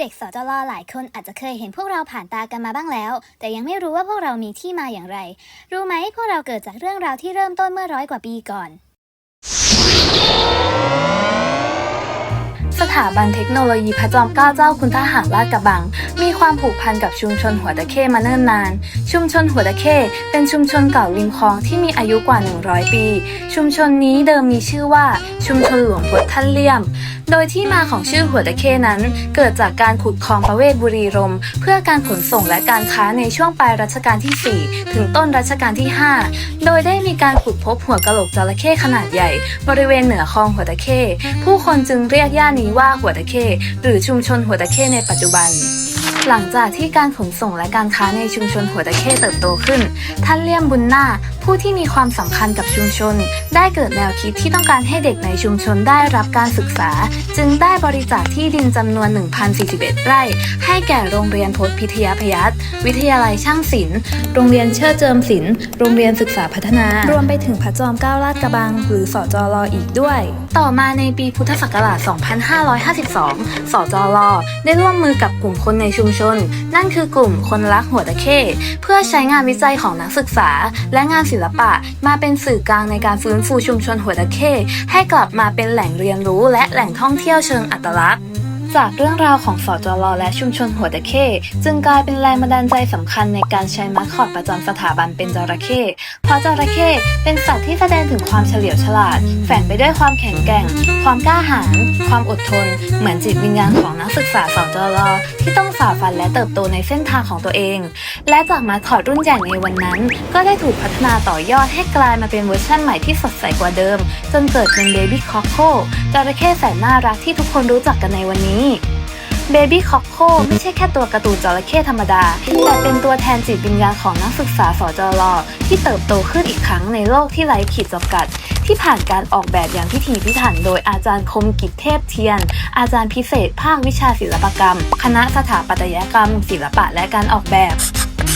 เด็กสจลหลายคนอาจจะเคยเห็นพวกเราผ่านตากันมาบ้างแล้ว แต่ยังไม่รู้ว่าพวกเรามีที่มาอย่างไร รู้ไหมพวกเราเกิดจากเรื่องราวที่เริ่มต้นเมื่อร้อยกว่าปีก่อน สถาบันเทคโนโลยีพระจอมเกล้าเจ้าคุณทหารลาดกระบัง มีความผูกพันกับชุมชนหัวตะเข้มาเนิ่นนาน ชุมชนหัวตะเข้เป็นชุมชนเก่าริมคลองที่มีอายุกว่า 100 ปี ชุมชนนี้เดิมมีชื่อว่าชุมชนหลวงพด ท่านเลี่ยม โดยที่มาของชื่อหัวตะเข้นั้น เกิดจากการขุดคลองประเวศบุรีรม เพื่อการขนส่งและการค้าในช่วงปลายรัชกาลที่ 4 ถึงต้นรัชกาลที่ 5 โดยได้มีการขุดพบหัวกะโหลกจระเข้ขนาดใหญ่ บริเวณเหนือคลองหัวตะเข้ผู้คนจึงเรียกย่านนี้ว่าหัวตะเข้หรือชุมชนหัวตะเข้ในปัจจุบันหลังจากที่การขนส่งและการค้าในชุมชนหัวตะเข้เติบโตขึ้น ท่านเลี่ยมบุญนา ผู้ที่มีความสำคัญกับชุมชน ได้เกิดแนวคิดที่ต้องการให้เด็กในชุมชนได้รับการศึกษา จึงได้บริจาคที่ดินจำนวน 1,041 ไร่ ให้แก่โรงเรียนพจน์พิทยาพยัคฆ์วิทยาลัยช่างศิลป์โรงเรียนเชิดเจิมศิลป์โรงเรียนศึกษาพัฒนา รวมไปถึงพระจอมเกล้าลาดกระบัง หรือสจรออีกด้วย ต่อมาในปีพุทธศักราช 2552 สจรได้ร่วมมือกับกลุ่มคนในชุมชน นั่นคือกลุ่มคนรักหัวตะเข้เพื่อใช้งานวิจัยของนักศึกษา และงานศิลปะ มาเป็นสื่อกลางในการฟื้นฟูชุมชนหัวตะเข้ให้กลับมาเป็นแหล่งเรียนรู้และแหล่งท่องเที่ยวเชิงอัตลักษณ์ จากเรื่องราวของสจรและชุมชนหัวตะเข้จึงกลายเป็นแรงบันดาลใจสำคัญในการใช้มาสคอตประจำสถาบันเป็นจระเข้เพราะจระเข้เป็นสัตว์ที่แสดงถึงความเฉลียวฉลาด แฝงไปด้วยความแข็งแกร่ง ความกล้าหาญความอดทน เหมือนจิตวิญญาณของนักศึกษาสจรที่ต้องฝ่าฟันและเติบโตในเส้นทางของตัวเอง และจากมาสคอตรุ่นใหญ่ในวันนั้น ก็ได้ถูกพัฒนาต่อยอดให้กลายมาเป็นเวอร์ชั่นใหม่ที่สดใสกว่าเดิม จนเกิดเป็นเบบี้คอ c โคจระเข้แสนน่ารักที่ทุกคนรู้จักกันในวันนี้เบบี้คอ c โคไม่ใช่แค่ตัวการ์ตูนจระเข้ธรรมดา แต่เป็นตัวแทนจิตวิญญาณของนักศึกษาสจรที่เติบโตขึ้นอีกครั้งในโลกที่ไร้ขีดจำกัด ที่ผ่านการออกแบบอย่างพิถีพิถัน โดยอาจารย์คมกิจเทพเทียน อาจารย์พิเศษ ภาควิชาศิลปกรรม คณะสถาปัตยกรรม ศิลปะและการออกแบบ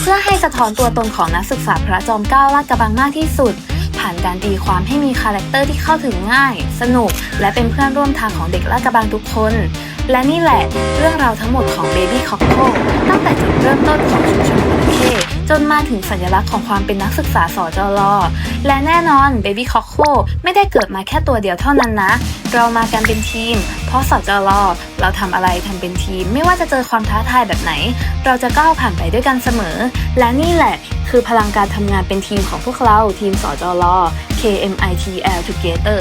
เพื่อให้สะท้อนตัวตนของนักศึกษาพระจอมเกล้าลาดกระบังมากที่สุด ผ่านการตีความให้มีคาแรคเตอร์ที่เข้าถึงง่าย สนุก และเป็นเพื่อนร่วมทางของเด็กลาดกระบังทุกคน และนี่แหละเรื่องราวทั้งหมดของ Baby c o c k o ตั้งแต่จุดเริ่มต้นของชุมชนโอเคจนมาถึงสัญลักษณ์ของความเป็นนักศึกษาสจรและแน่นอน Baby c o c k o ไม่ได้เกิดมาแค่ตัวเดียวเท่านั้นนะ เรามากันเป็นทีม เพราะสจรเราทำอะไรทำเป็นทีม ไม่ว่าจะเจอความท้าทายแบบไหน เราจะก้าวผ่านไปด้วยกันเสมอ และนี่แหละคือพลังการทำงานเป็นทีมของพวกเราทีมสจร KMITL Together